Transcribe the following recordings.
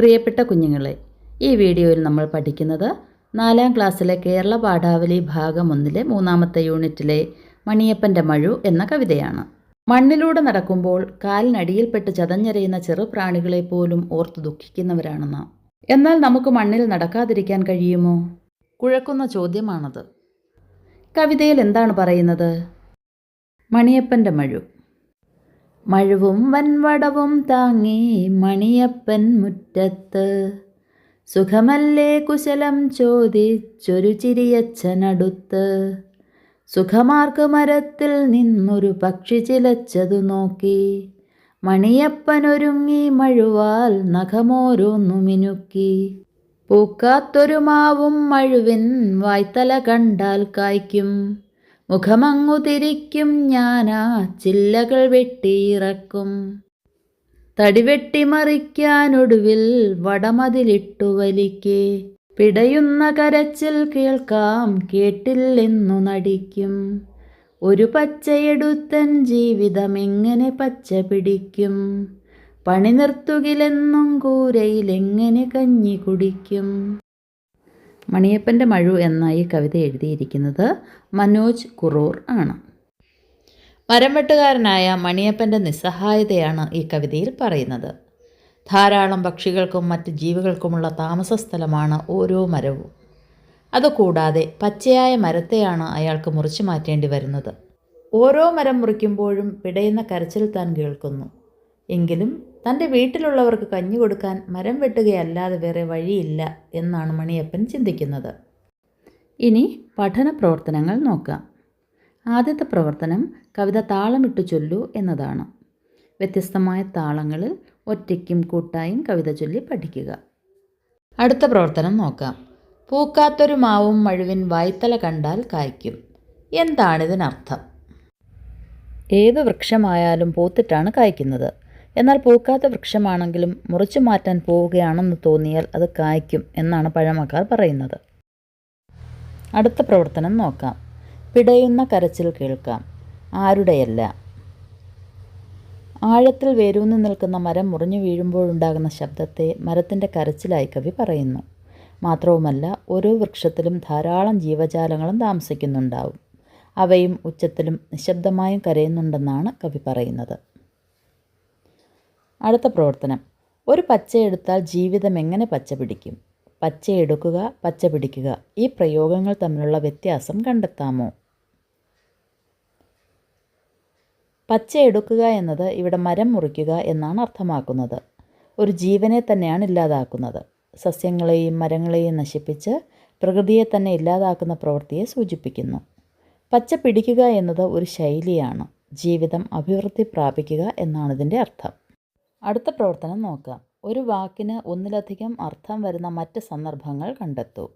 പ്രിയപ്പെട്ട കുഞ്ഞുങ്ങളെ ഈ വീഡിയോയിൽ നമ്മൾ പഠിക്കുന്നത് നാലാം ക്ലാസ്സിലെ കേരള പാഠാവലി ഭാഗം ഒന്നിലെ മൂന്നാമത്തെ യൂണിറ്റിലെ മണിയപ്പന്റെ മഴു എന്ന കവിതയാണ്. മണ്ണിലൂടെ നടക്കുമ്പോൾ കാലിനടിയിൽപ്പെട്ട് ചതഞ്ഞരയുന്ന ചെറുപ്രാണികളെ പോലും ഓർത്ത് ദുഃഖിക്കുന്നവരാണ് നാം. എന്നാൽ നമുക്ക് മണ്ണിൽ നടക്കാതിരിക്കാൻ കഴിയുമോ? കുഴക്കുന്ന ചോദ്യമാണത്. കവിതയിൽ എന്താണ് പറയുന്നത്? മണിയപ്പന്റെ മഴു. മഴുവും വൻവടവും താങ്ങി മണിയപ്പൻ മുറ്റത്ത്. സുഖമല്ലേ കുശലം ചോദിച്ചൊരു ചിരിയച്ഛനടുത്ത്. സുഖമാർക്ക് മരത്തിൽ നിന്നൊരു പക്ഷി ചിലച്ചതു നോക്കി. മണിയപ്പനൊരുങ്ങി മഴുവാൽ നഖമോരോന്നു മിനുക്കി. പൂക്കാത്തൊരു മാവും മഴുവിൻ വായ്ത്തല കണ്ടാൽ കായ്ക്കും. മുഖമങ്ങു തിരിക്കും ഞാനാ ചില്ലകൾ വെട്ടിയിറക്കും. തടിവെട്ടി മറിക്കാനൊടുവിൽ വടമതിലിട്ടു വലിക്കേ. പിടയുന്ന കരച്ചിൽ കേൾക്കാം കേട്ടില്ലെന്നു നടിക്കും. ഒരു പച്ചയെടുത്തൻ ജീവിതം എങ്ങനെ പച്ച പിടിക്കും? പണി നിർത്തുകിലെന്നും കൂരയിലെങ്ങനെ കഞ്ഞി കുടിക്കും? മണിയപ്പന്റെ മഴു എന്ന ഈ കവിത എഴുതിയിരിക്കുന്നത് മനോജ് കുറൂർ ആണ്. മരംവെട്ടുകാരനായ മണിയപ്പന്റെ നിസ്സഹായതയാണ് ഈ കവിതയിൽ പറയുന്നത്. ധാരാളം പക്ഷികൾക്കും മറ്റ് ജീവികൾക്കുമുള്ള താമസ സ്ഥലമാണ് ഓരോ മരവും. അതുകൂടാതെ പച്ചയായ മരത്തെയാണ് അയാൾക്ക് മുറിച്ചു മാറ്റേണ്ടി വരുന്നത്. ഓരോ മരം മുറിക്കുമ്പോഴും പിടയുന്ന കരച്ചിൽ താൻ കേൾക്കുന്നു. എങ്കിലും തന്റെ വീട്ടിലുള്ളവർക്ക് കഞ്ഞി കൊടുക്കാൻ മരം വെട്ടുകയല്ലാതെ വേറെ വഴിയില്ല എന്നാണ് മണിയപ്പൻ ചിന്തിക്കുന്നത്. ഇനി പഠന പ്രവർത്തനങ്ങൾ നോക്കാം. ആദ്യത്തെ പ്രവർത്തനം കവിത താളമിട്ടു ചൊല്ലു എന്നതാണ്. വ്യത്യസ്തമായ താളങ്ങളിൽ ഒറ്റയ്ക്കും കൂട്ടായും കവിത ചൊല്ലി പഠിക്കുക. അടുത്ത പ്രവർത്തനം നോക്കാം. പൂക്കാത്തൊരു മാവും മഴുവിൻ വായ്ത്തല കണ്ടാൽ കായ്ക്കും. എന്താണിതിനർത്ഥം? ഏത് വൃക്ഷമായാലും പൂത്തിട്ടാണ് കായ്ക്കുന്നത്? എന്നാൽ പൂക്കാത്ത വൃക്ഷമാണെങ്കിലും മുറിച്ചു മാറ്റാൻ പോവുകയാണെന്ന് തോന്നിയാൽ അത് കായ്ക്കും എന്നാണ് പഴമക്കാർ പറയുന്നത്. അടുത്ത പ്രവർത്തനം നോക്കാം. പിടയുന്ന കരച്ചിൽ കേൾക്കാം. ആരുടെയല്ല? ആഴത്തിൽ വേരൂന്നി നിൽക്കുന്ന മരം മുറിഞ്ഞു വീഴുമ്പോഴുണ്ടാകുന്ന ശബ്ദത്തെ മരത്തിന്റെ കരച്ചിലായി കവി പറയുന്നു. മാത്രവുമല്ല ഓരോ വൃക്ഷത്തിലും ധാരാളം ജീവജാലങ്ങളും താമസിക്കുന്നുണ്ടാവും. അവയും ഉച്ചത്തിലും നിശബ്ദമായും കരയുന്നുണ്ടെന്നാണ് കവി പറയുന്നത്. അടുത്ത പ്രവർത്തനം. ഒരു പച്ച എടുത്താൽ ജീവിതം എങ്ങനെ പച്ച പിടിക്കും? പച്ച എടുക്കുക പച്ച പിടിക്കുക. ഈ പ്രയോഗങ്ങൾ തമ്മിലുള്ള വ്യത്യാസം കണ്ടെത്താമോ? പച്ച എടുക്കുക എന്നത് ഇവിടെ മരം മുറിക്കുക എന്നാണ് അർത്ഥമാക്കുന്നത്. ഒരു ജീവനെ തന്നെയാണ് ഇല്ലാതാക്കുന്നത്. സസ്യങ്ങളെയും മരങ്ങളെയും നശിപ്പിച്ച് പ്രകൃതിയെ തന്നെ ഇല്ലാതാക്കുന്ന പ്രവൃത്തിയെ സൂചിപ്പിക്കുന്നു. പച്ച പിടിക്കുക എന്നത് ഒരു ശൈലിയാണ്. ജീവിതം അഭിവൃദ്ധി പ്രാപിക്കുക എന്നാണ് ഇതിന്റെ അർത്ഥം. അടുത്ത പ്രവർത്തനം നോക്കാം. ഒരു വാക്കിന് ഒന്നിലധികം അർത്ഥം വരുന്ന മറ്റ് സന്ദർഭങ്ങൾ കണ്ടെത്തൂ.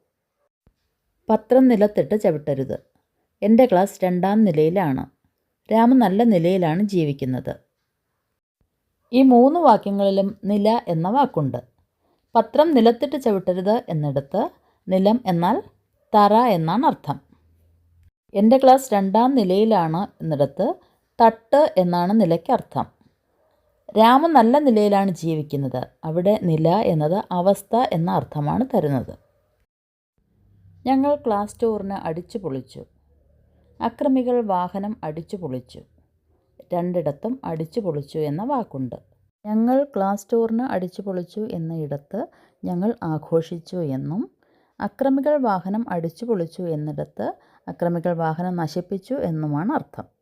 പത്രം നിലത്തിട്ട് ചവിട്ടരുത്. എന്റെ ക്ലാസ് രണ്ടാം നിലയിലാണ്. രാമ നല്ല നിലയിലാണ് ജീവിക്കുന്നത്. ഈ മൂന്ന് വാക്യങ്ങളിലും നില എന്ന വാക്കുണ്ട്. പത്രം നിലത്തിട്ട് ചവിട്ടരുത് എന്നിടത്ത് നിലം എന്നാൽ തറ എന്നാണ് അർത്ഥം. എന്റെ ക്ലാസ് രണ്ടാം നിലയിലാണ് എന്നിടത്ത് തട്ട് എന്നാണ് നിലയ്ക്ക് അർത്ഥം. രാമൻ നല്ല നിലയിലാണ് ജീവിക്കുന്നത്. അവിടെ നില എന്നത് അവസ്ഥ എന്ന അർത്ഥമാണ് തരുന്നത്. ഞങ്ങൾ ക്ലാസ് ടൂറിന് അടിച്ചു പൊളിച്ചു. അക്രമികൾ വാഹനം അടിച്ചു പൊളിച്ചു. രണ്ടിടത്തും അടിച്ചു പൊളിച്ചു എന്ന വാക്കുണ്ട്. ഞങ്ങൾ ക്ലാസ് ടൂറിന് അടിച്ചു പൊളിച്ചു എന്ന ഇടത്ത് ഞങ്ങൾ ആഘോഷിച്ചു എന്നും അക്രമികൾ വാഹനം അടിച്ചു പൊളിച്ചു എന്നിടത്ത് അക്രമികൾ വാഹനം നശിപ്പിച്ചു എന്നുമാണ് അർത്ഥം.